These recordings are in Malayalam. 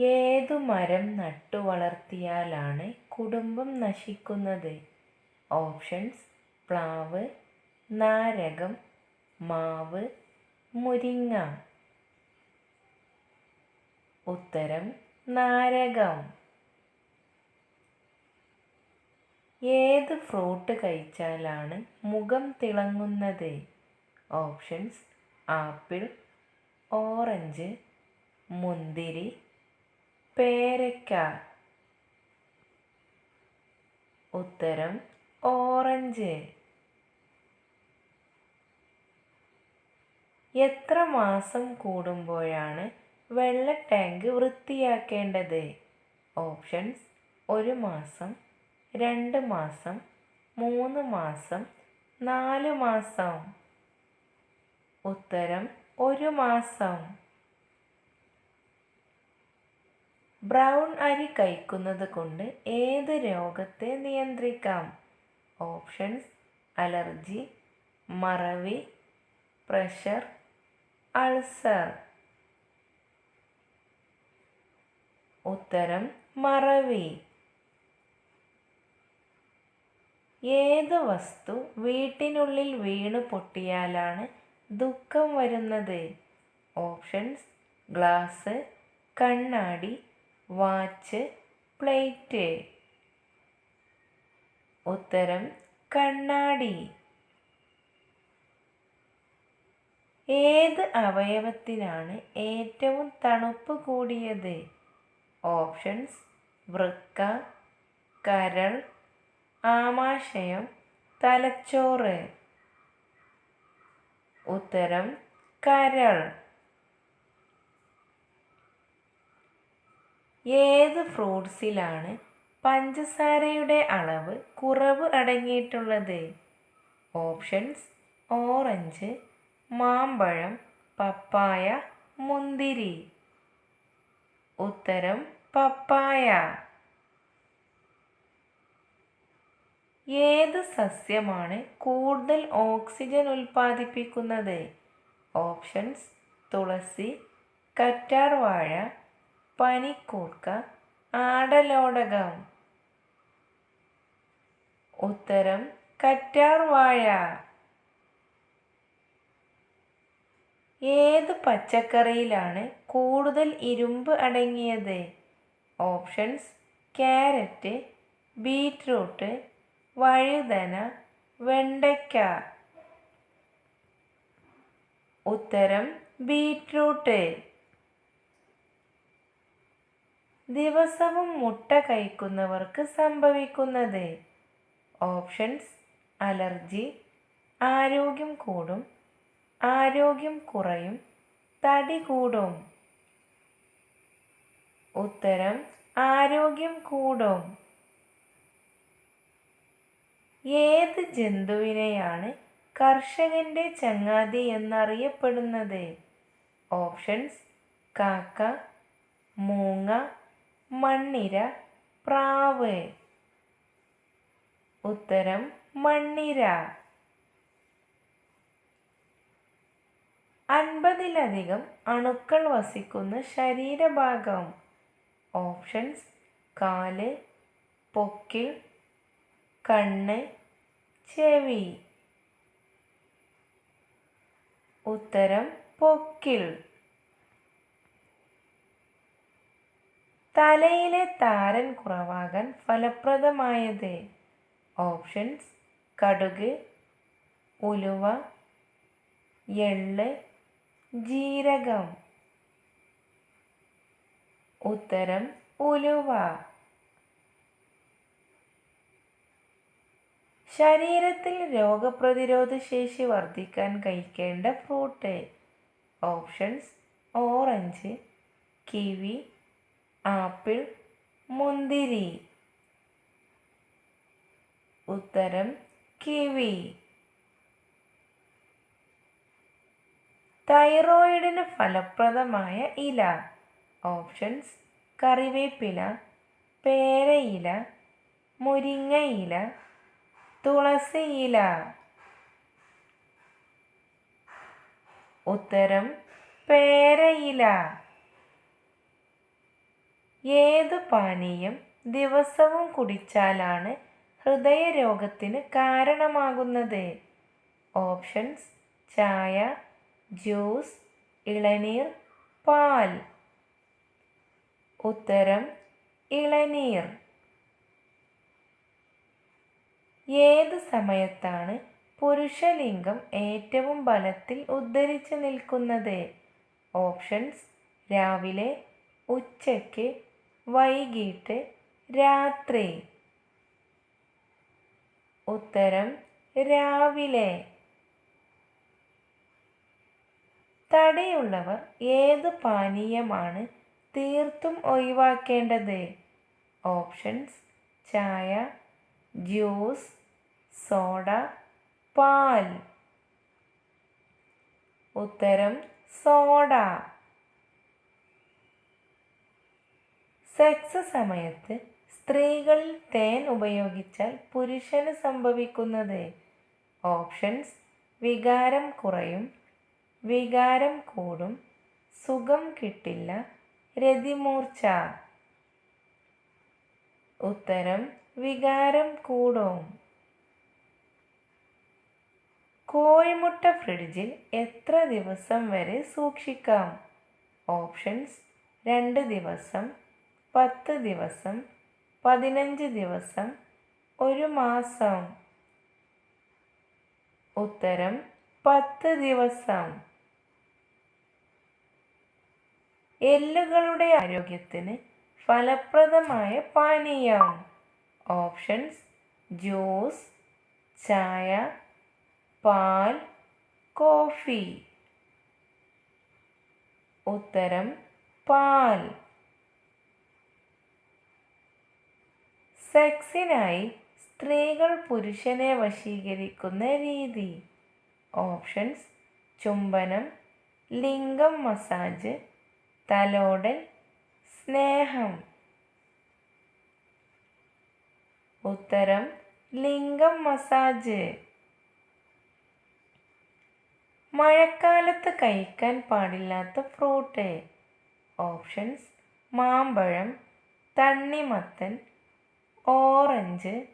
ഏതു മരം നട്ടു വളർത്തിയാലാണ് കുടുംബം നശിക്കുന്നത്? ഓപ്ഷൻസ് പ്ലാവ് നാരകം മാവ് മുരിങ്ങ. ഉത്തരം നാരകം. ഏത് ഫ്രൂട്ട് കഴിച്ചാലാണ് മുഖം തിളങ്ങുന്നത്? ഓപ്ഷൻസ് ആപ്പിൾ ഓറഞ്ച് മുന്തിരി പേരയ്ക്ക ഉത്തരം ഓറഞ്ച്. എത്ര മാസം കൂടുമ്പോഴാണ് വെള്ള ടാങ്ക് വൃത്തിയാക്കേണ്ടത്? ഓപ്ഷൻസ് ഒരു മാസം രണ്ട് മാസം മൂന്ന് മാസം നാല് മാസം. ഉത്തരം ഒരു മാസം. ബ്രൗൺ അരി കഴിക്കുന്നത് കൊണ്ട് ഏത് രോഗത്തെ നിയന്ത്രിക്കാം? ഓപ്ഷൻസ് അലർജി മറവി പ്രഷർ അൾസർ. ഉത്തരം മറവി. ഏത് വസ്തു വീട്ടിനുള്ളിൽ വീണ് പൊട്ടിയാലാണ് ദുഃഖം വരുന്നത്? ഓപ്ഷൻസ് ഗ്ലാസ് കണ്ണാടി വാച്ച് പ്ലേറ്റ്. ഉത്തരം കണ്ണാടി. ഏത് അവയവത്തിനാണ് ഏറ്റവും തണുപ്പ് കൂടിയത്? ഓപ്ഷൻസ് വൃക്ക കരൾ ആമാശയം തലച്ചോറ്. ഉത്തരം കരൾ. ഏത് ഫ്രൂട്ട്സിലാണ് പഞ്ചസാരയുടെ അളവ് കുറവ് അടങ്ങിയിട്ടുള്ളത്? ഓപ്ഷൻസ് ഓറഞ്ച് മാമ്പഴം പപ്പായ മുന്തിരി. ഉത്തരം പപ്പായ. ഏത് സസ്യമാണ് കൂടുതൽ ഓക്സിജൻ ഉൽപ്പാദിപ്പിക്കുന്നത്? ഓപ്ഷൻസ് തുളസി കറ്റാർവാഴ പനിക്കൂർക്ക ആടലോടകം. ഉത്തരം കറ്റാർവാഴ. ഏത് പച്ചക്കറിയിലാണ് കൂടുതൽ ഇരുമ്പ് അടങ്ങിയത്? ഓപ്ഷൻസ് ക്യാരറ്റ് ബീറ്റ്റൂട്ട് വഴുതന വെണ്ടയ്ക്ക. ഉത്തരം ബീറ്റ്റൂട്ട്. ദിവസവും മുട്ട കഴിക്കുന്നവർക്ക് സംഭവിക്കുന്നത്. ഓപ്ഷൻസ് അലർജി ആരോഗ്യം കൂടും ആരോഗ്യം കുറയും തടി കൂടും. ഉത്തരം ആരോഗ്യം കൂടും. ഏത് ജന്തുവിനെയാണ് കർഷകന്റെ ചങ്ങാതി എന്നറിയപ്പെടുന്നത്? ഓപ്ഷൻസ് കാക്ക മൂങ്ങ മണ്ണിര പ്രാവ്. ഉത്തരം മണ്ണിര. അൻപതിലധികം അണുക്കൾ വസിക്കുന്ന ശരീരഭാഗം. ഓപ്ഷൻസ് കാൽ പൊക്കിൾ കണ്ണ് ചെവി. ഉത്തരം പൊക്കിൾ. തലയിലെ താരൻ കുറവാകാൻ ഫലപ്രദമായത് ഓപ്ഷൻസ് കടുക് ഉലുവ എള്ള് ജീരകം. ഉത്തരം ഉലുവ. ശരീരത്തിൽ രോഗപ്രതിരോധ ശേഷി വർദ്ധിക്കാൻ കഴിക്കേണ്ട fruit options orange kiwi apple മുന്തിരി. ഉത്തരം കിവി. തൈറോയിഡിന് ഫലപ്രദമായ ഇല. ഓപ്ഷൻസ് കറിവേപ്പില പേരയില മുരിങ്ങയില തുളസിയില. ഉത്തരം പേരയില. ഏതു പാനീയം ദിവസവും കുടിച്ചാലാണ് ഹൃദയരോഗത്തിന് കാരണമാകുന്നത്? ഓപ്ഷൻസ് ചായ ജ്യൂസ് ഇളനീർ പാൽ. ഉത്തരം ഇളനീർ. ഏത് സമയത്താണ് പുരുഷലിംഗം ഏറ്റവും ബലത്തിൽ ഉദ്ധരിച്ചു നിൽക്കുന്നത്? ഓപ്ഷൻസ് രാവിലെ ഉച്ചയ്ക്ക് വൈകിട്ട് രാത്രി. ഉത്തരം രാവിലെ. തടിയുള്ളവർ ഏത് പാനീയമാണ് തീർത്തും ഒഴിവാക്കേണ്ടത്? ഓപ്ഷൻസ് ചായ ജ്യൂസ് സോഡ പാൽ. ഉത്തരം സോഡ. സെക്സ് സമയത്ത് സ്ത്രീകളിൽ തേൻ ഉപയോഗിച്ചാൽ പുരുഷന് സംഭവിക്കുന്നത് ഓപ്ഷൻസ് വികാരം കുറയും വികാരം കൂടും സുഖം കിട്ടില്ല രതിമൂർച്ച. ഉത്തരം വികാരം കൂടും. കോഴിമുട്ട ഫ്രിഡ്ജിൽ എത്ര ദിവസം വരെ സൂക്ഷിക്കാം? ഓപ്ഷൻസ് രണ്ട് ദിവസം പത്ത് ദിവസം പതിനഞ്ച് ദിവസം ഒരു മാസം. ഉത്തരം പത്ത് ദിവസം. എല്ലുകളുടെ ആരോഗ്യത്തിന് ഫലപ്രദമായ പാനീയം. ഓപ്ഷൻസ് ജ്യൂസ് ചായ പാൽ കോഫി. ഉത്തരം പാൽ. സെക്സിനായി സ്ത്രീകൾ പുരുഷനെ വശീകരിക്കുന്ന രീതി. ഓപ്ഷൻസ് ചുംബനം ലിംഗം മസാജ് തലോടൽ സ്നേഹം. ഉത്തരം ലിംഗം മസാജ്. മഴക്കാലത്ത് കഴിക്കാൻ പാടില്ലാത്ത ഫ്രൂട്ട്. ഓപ്ഷൻസ് മാമ്പഴം തണ്ണിമത്തൻ ഓറഞ്ച്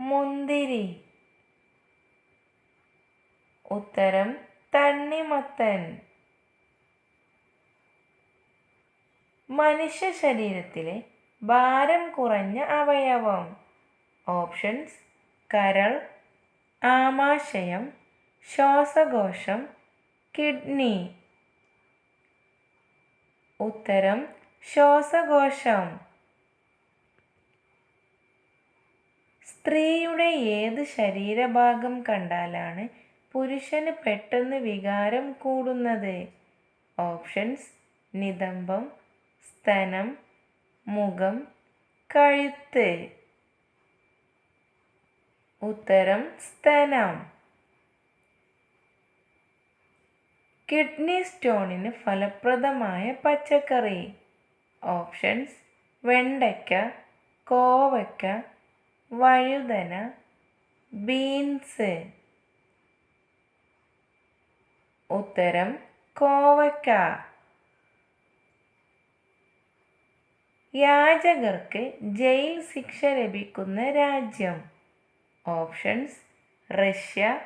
മുന്തിരി. ഉത്തരം തണ്ണിമത്തൻ. മനുഷ്യ ശരീരത്തിലെ ഭാരം കുറഞ്ഞ അവയവം. ഓപ്ഷൻസ് കരൾ ആമാശയം ശ്വാസകോശം കിഡ്നി. ഉത്തരം ശ്വാസകോശം. സ്ത്രീയുടെ ഏത് ശരീരഭാഗം കണ്ടാലാണ് പുരുഷന് പെട്ടെന്ന് വികാരം കൂടുന്നത്? ഓപ്ഷൻസ് നിതംബം സ്തനം മുഖം കഴുത്ത്. ഉത്തരം സ്തനം. കിഡ്നി സ്റ്റോണിന് ഫലപ്രദമായ പച്ചക്കറി. ഓപ്ഷൻസ് വെണ്ടയ്ക്ക കോവയ്ക്ക വഴുതന ബീൻസ്. ഉത്തരം കോവയ്ക്ക യാചകർക്ക് ജയിൽ ശിക്ഷ ലഭിക്കുന്ന രാജ്യം. Options Russia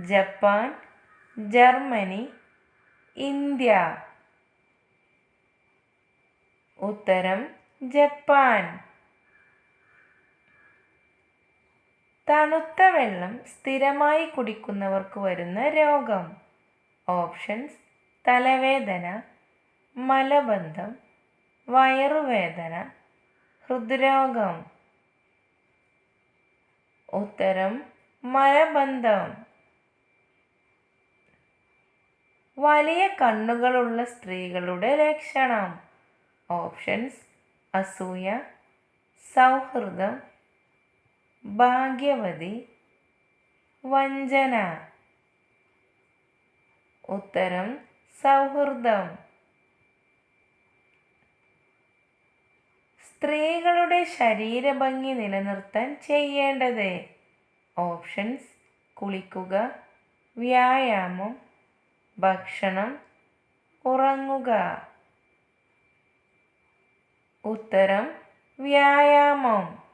Japan Germany India. ഉത്തരം ജപ്പാൻ. തണുത്ത വെള്ളം സ്ഥിരമായി കുടിക്കുന്നവർക്ക് വരുന്ന രോഗം. ഓപ്ഷൻസ് തലവേദന മലബന്ധം വയറുവേദന ഹൃദ്രോഗം. ഉത്തരം മലബന്ധം. വലിയ കണ്ണുകളുള്ള സ്ത്രീകളുടെ ലക്ഷണം. ഓപ്ഷൻസ് അസൂയ സൗഹൃദം ഭാഗ്യവതി വഞ്ചന. ഉത്തരം സൗഹൃദം. സ്ത്രീകളുടെ ശരീരഭംഗി നിലനിർത്താൻ ചെയ്യേണ്ടത്. ഓപ്ഷൻസ് കുളിക്കുക വ്യായാമം ഭക്ഷണം ഉറങ്ങുക. ഉത്തരം വ്യായാമം.